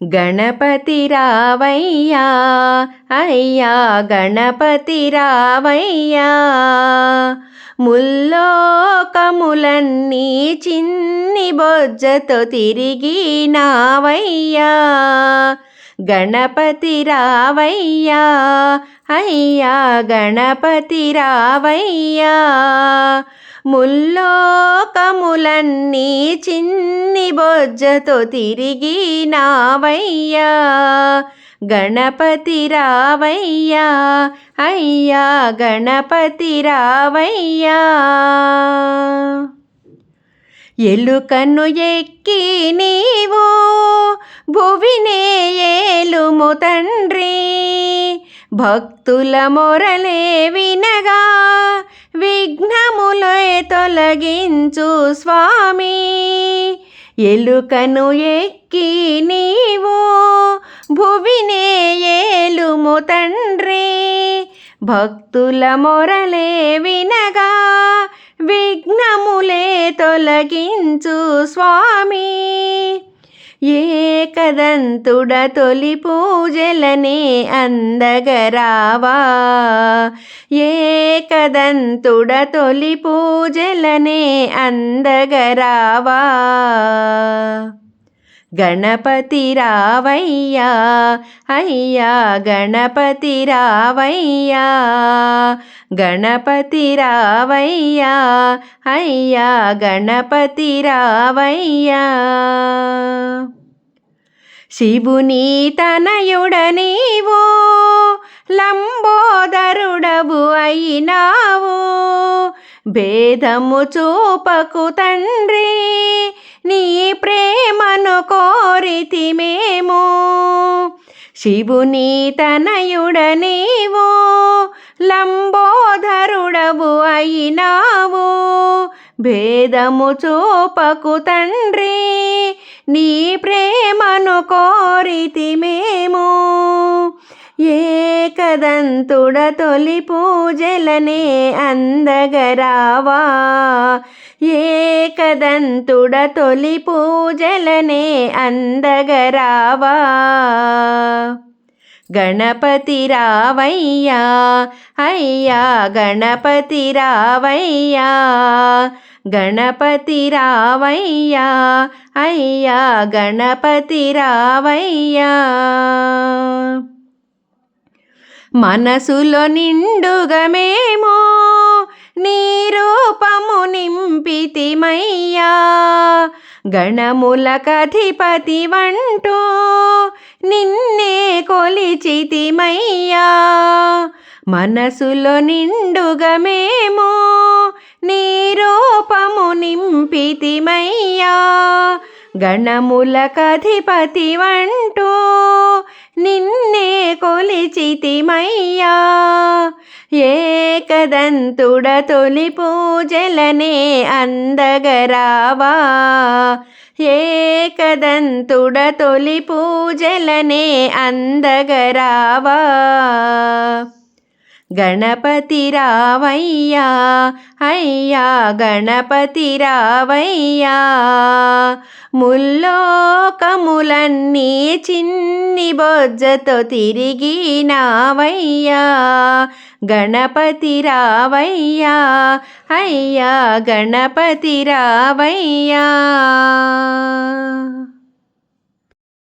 గణపతి రావయ్యా అయ్యా గణపతి రావయ్యా ముల్లోకములన్నీ చిన్ని బొజ్జతో తిరిగి నావయ్యా గణపతి రావయ్యా అయ్యా గణపతి రావయ్యా ముల్లోకములన్నీ చిన్ని బొజ్జతో తిరిగి నావయ్యా గణపతి రావయ్యా. అయ్యా గణపతి రావయ్యా. ఎలుకను ఎక్కి నీవు భువినే ఏలుము తండ్రి. భక్తుల మొరలే వినగా విఘ్నములే తొలగించు స్వామి. ఎలుకను ఎక్కి నీవు భువినే ఏలుము తండ్రి. భక్తుల మొరలే వినగా విఘ్నములే తొలగించు స్వామి. ఏకదంతుడ తొలి పూజలనే అందగరావా? ఏకదంతుడ తొలి పూజలనే అందగరావా? గణపతి రావయ్యా అయ్యా గణపతి రావయ్యా గణపతి రావయ్యా అయ్యా గణపతి రావయ్యా. శివుని తనయుడ నీవు లంబోదరుడవు అయినావు భేదము చూపకు తండ్రి నీ ప్రేమను కోరితి మేము శివుని తనయుడనేవో లంబోధరుడవు అయినావు. భేదము చూపకు తండ్రి నీ ప్రేమను కోరితి మేము ఏకదంతుడ తొలి పూజలనే అందగరావా. ఏకదంతుడ తొలి పూజలనే అందగరావా. గణపతి రావయ్యా అయ్యా గణపతి రావయ్యా గణపతి రావయ్యా అయ్యా గణపతి రావయ్యా. మనసులో నిండుగమేమో నింపితిమయ్యా గణముల కధిపతి వంటూ నిన్నే కొలిచితిమయ్యా. మనసులో నిండుగా మేము నీ రూపము నింపితిమయ్యా. గణముల కధిపతి వంటూ నిన్నే కొలిచితిమయ్యా. ఏకదంతుడ తొలి పూజలనే అందగరావా? ఏకదంతుడ తొలి పూజలనే అందగరావా? గణపతి రావయ్యా అయ్యా గణపతి రావయ్యా ముల్లోకములన్నీ చిన్ని బొజ్జతో తిరిగి నావయ్యా గణపతి రావయ్యా అయ్యా గణపతి రావయ్యా